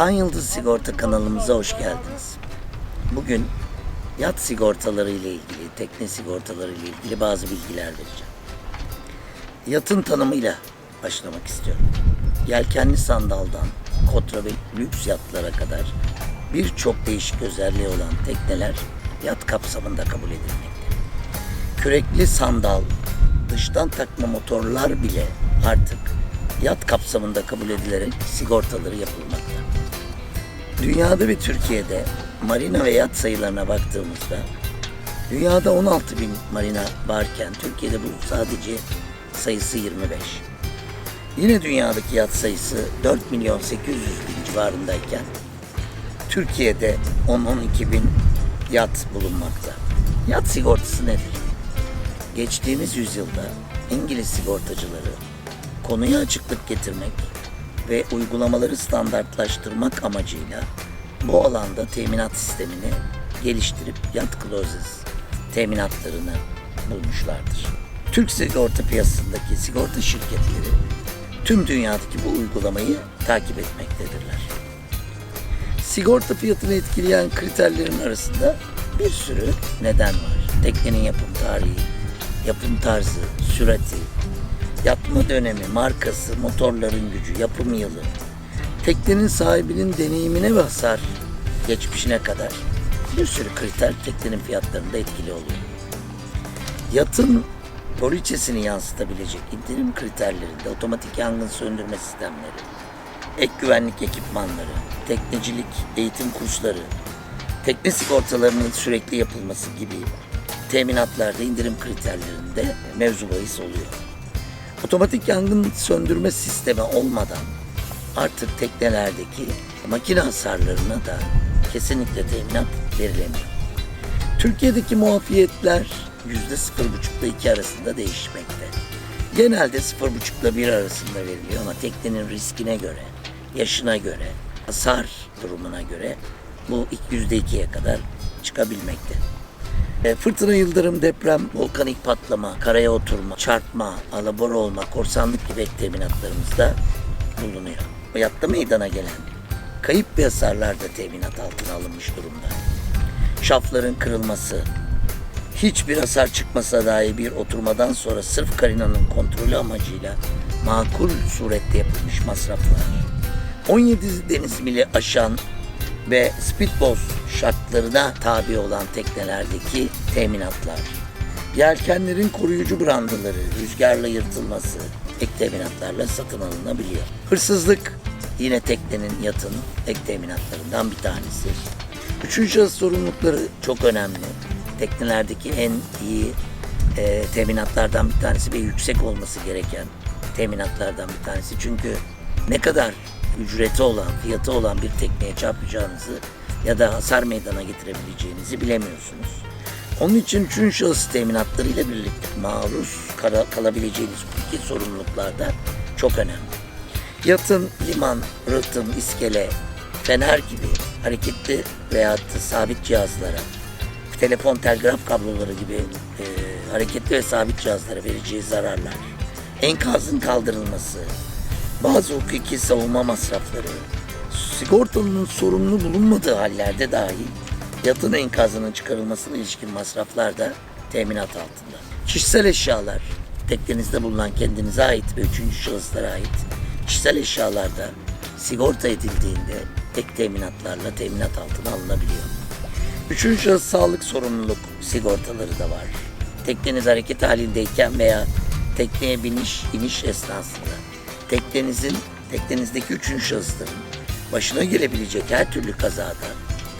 Tan Yıldız Sigorta kanalımıza hoş geldiniz. Bugün yat sigortaları ile ilgili, tekne sigortaları ile ilgili bazı bilgiler vereceğim. Yatın tanımıyla başlamak istiyorum. Yelkenli sandaldan kotra ve lüks yatlara kadar birçok değişik özelliği olan tekneler yat kapsamında kabul edilmekte. Kürekli sandal, dıştan takma motorlar bile artık yat kapsamında kabul edilerek sigortaları yapılmakta. Dünyada ve Türkiye'de marina ve yat sayılarına baktığımızda dünyada 16 bin marina varken Türkiye'de bu sadece sayısı 25. Yine dünyadaki yat sayısı 4 milyon 800 bin civarındayken Türkiye'de 10-12 bin yat bulunmakta. Yat sigortası nedir? Geçtiğimiz yüzyılda İngiliz sigortacıları konuya açıklık getirmek ve uygulamaları standartlaştırmak amacıyla bu alanda teminat sistemini geliştirip yat clauses teminatlarını bulmuşlardır. Türk sigorta piyasasındaki sigorta şirketleri tüm dünyadaki bu uygulamayı takip etmektedirler. Sigorta fiyatını etkileyen kriterlerin arasında bir sürü neden var. Teknenin yapım tarihi, yapım tarzı, sürati, yatma dönemi, markası, motorların gücü, yapım yılı, teknenin sahibinin deneyimine ve hasar geçmişine kadar bir sürü kriter teknenin fiyatlarında etkili oluyor. Yatın poliçesini yansıtabilecek indirim kriterlerinde otomatik yangın söndürme sistemleri, ek güvenlik ekipmanları, teknecilik eğitim kursları, tekne sigortalarının sürekli yapılması gibi teminatlarda indirim kriterlerinde mevzu bahis oluyor. Otomatik yangın söndürme sistemi olmadan artık teknelerdeki makine hasarlarına da kesinlikle teminat verilemiyor. Türkiye'deki muafiyetler %0,5 ile 2 arasında değişmekte. Genelde 0,5 ile 1 arasında veriliyor ama teknenin riskine göre, yaşına göre, hasar durumuna göre bu %2'ye kadar çıkabilmekte. E, Fırtına, yıldırım, deprem, volkanik patlama, karaya oturma, çarpma, alabora olma, korsanlık gibi ek teminatlarımızda bulunuyor. Yatta meydana gelen kayıp ve hasarlar da teminat altına alınmış durumda. Şafların kırılması, hiçbir hasar çıkmasa dahi bir oturmadan sonra sırf karinanın kontrolü amacıyla makul surette yapılmış masraflar. 17 deniz mili aşan ve speedboat şartlarına tabi olan teknelerdeki teminatlar. Yelkenlerin koruyucu brandaları, rüzgarla yırtılması ek teminatlarla satın alınabiliyor. Hırsızlık yine teknenin yatın ek teminatlarından bir tanesi. Üçüncü şahıs sorumlulukları çok önemli. Teknelerdeki en iyi e, teminatlardan bir tanesi ve yüksek olması gereken teminatlardan bir tanesi. Çünkü ne kadar ücreti olan, fiyatı olan bir tekneye çarpacağınızı ya da hasar meydana getirebileceğinizi bilemiyorsunuz. Onun için üçüncü şahıs teminatları ile birlikte maruz kala- kalabileceğiniz bu iki sorumluluklarda çok önemli. Yatın, liman, rıhtım, iskele, fener gibi hareketli veya da sabit cihazlara, telefon, telgraf kabloları gibi e, hareketli ve sabit cihazlara vereceği zararlar, enkazın kaldırılması, bazı hukuki savunma masrafları, sigortalının sorumlu bulunmadığı hallerde dahi yatın enkazının çıkarılmasına ilişkin masraflar da teminat altında. Kişisel eşyalar, teknenizde bulunan kendinize ait ve üçüncü şahıslara ait kişisel eşyalarda sigorta edildiğinde ek teminatlarla teminat altına alınabiliyor. Üçüncü şahıs sağlık sorumluluk sigortaları da var. Tekneniz hareket halindeyken veya tekneye biniş, iniş esnasında teknenizin, teknenizdeki üçüncü şahısların başına gelebilecek her türlü kazada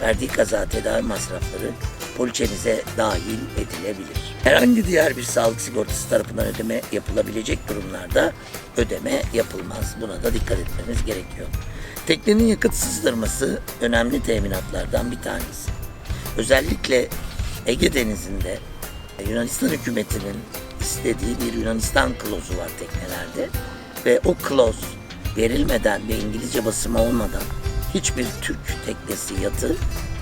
verdiği kaza tedavi masrafları poliçenize dahil edilebilir. Herhangi diğer bir sağlık sigortası tarafından ödeme yapılabilecek durumlarda ödeme yapılmaz. Buna da dikkat etmeniz gerekiyor. Teknenin yakıt sızdırması önemli teminatlardan bir tanesi. Özellikle Ege Denizi'nde Yunanistan hükümetinin istediği bir Yunanistan klozu var teknelerde ve o kloz verilmeden ve İngilizce basımı olmadan hiçbir Türk teknesi yatı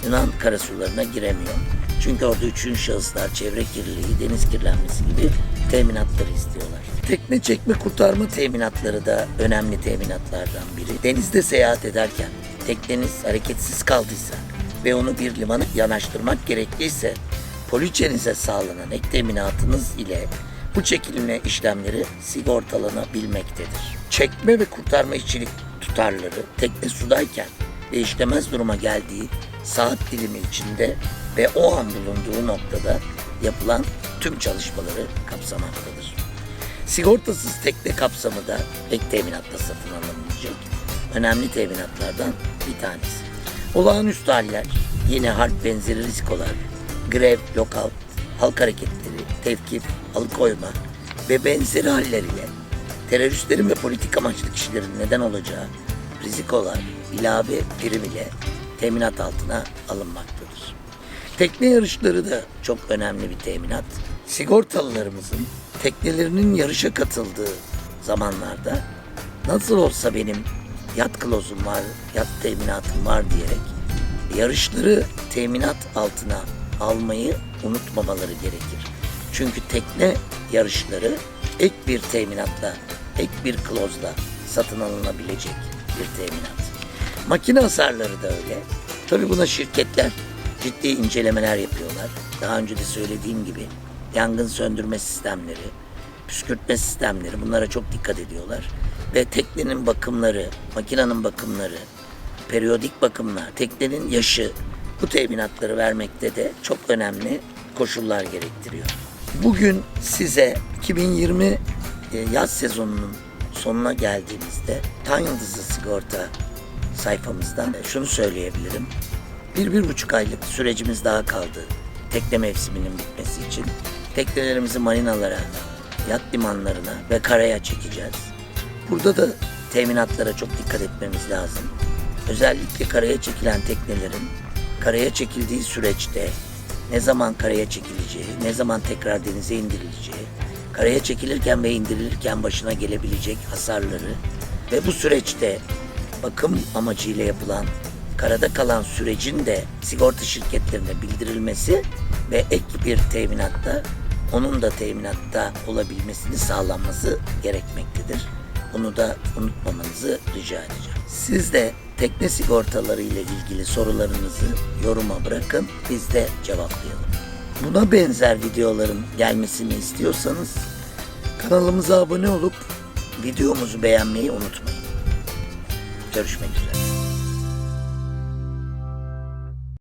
Yunan karasularına giremiyor. Çünkü orada üçüncü şahıslar çevre kirliliği, deniz kirlenmesi gibi teminatları istiyorlar. Tekne çekme kurtarma teminatları da önemli teminatlardan biri. Denizde seyahat ederken tekneniz hareketsiz kaldıysa ve onu bir limana yanaştırmak gerekliyse poliçenize sağlanan ek teminatınız ile bu çekilme işlemleri sigortalanabilmektedir. Çekme ve kurtarma işçilik tutarları tekne sudayken ve işlemez duruma geldiği saat dilimi içinde ve o an bulunduğu noktada yapılan tüm çalışmaları kapsamaktadır. Sigortasız tekne kapsamı da ek teminatta satın alınabilecek önemli teminatlardan bir tanesi. Olağanüstü haller, yine harp benzeri riskolar, grev, lockout, halk hareketleri, tevkif, alıkoyma ve benzeri haller ile teröristlerin ve politik amaçlı kişilerin neden olacağı rizikolar ilave prim ile teminat altına alınmaktadır. Tekne yarışları da çok önemli bir teminat. Sigortalılarımızın teknelerinin yarışa katıldığı zamanlarda nasıl olsa benim yat klozum var, yat teminatım var diyerek yarışları teminat altına almayı unutmamaları gerekir. Çünkü tekne yarışları ek bir teminatla, ek bir klozla satın alınabilecek bir teminat. Makine hasarları da öyle. Tabii buna şirketler ciddi incelemeler yapıyorlar. Daha önce de söylediğim gibi yangın söndürme sistemleri, püskürtme sistemleri bunlara çok dikkat ediyorlar. Ve teknenin bakımları, makinenin bakımları, periyodik bakımlar, teknenin yaşı bu teminatları vermekte de çok önemli koşullar gerektiriyor. Bugün size 2020 e, yaz sezonunun sonuna geldiğimizde Tan Yıldızı Sigorta sayfamızdan şunu söyleyebilirim. Bir, bir buçuk aylık sürecimiz daha kaldı tekne mevsiminin bitmesi için. Teknelerimizi marinalara, yat limanlarına ve karaya çekeceğiz. Burada da teminatlara çok dikkat etmemiz lazım. Özellikle karaya çekilen teknelerin karaya çekildiği süreçte ne zaman karaya çekileceği, ne zaman tekrar denize indirileceği, karaya çekilirken ve indirilirken başına gelebilecek hasarları ve bu süreçte bakım amacıyla yapılan karada kalan sürecin de sigorta şirketlerine bildirilmesi ve ek bir teminatta onun da teminatta olabilmesini sağlanması gerekmektedir. Bunu da unutmamanızı rica edeceğim. Siz de tekne sigortaları ile ilgili sorularınızı yoruma bırakın. Biz de cevaplayalım. Buna benzer videoların gelmesini istiyorsanız kanalımıza abone olup videomuzu beğenmeyi unutmayın. Görüşmek üzere.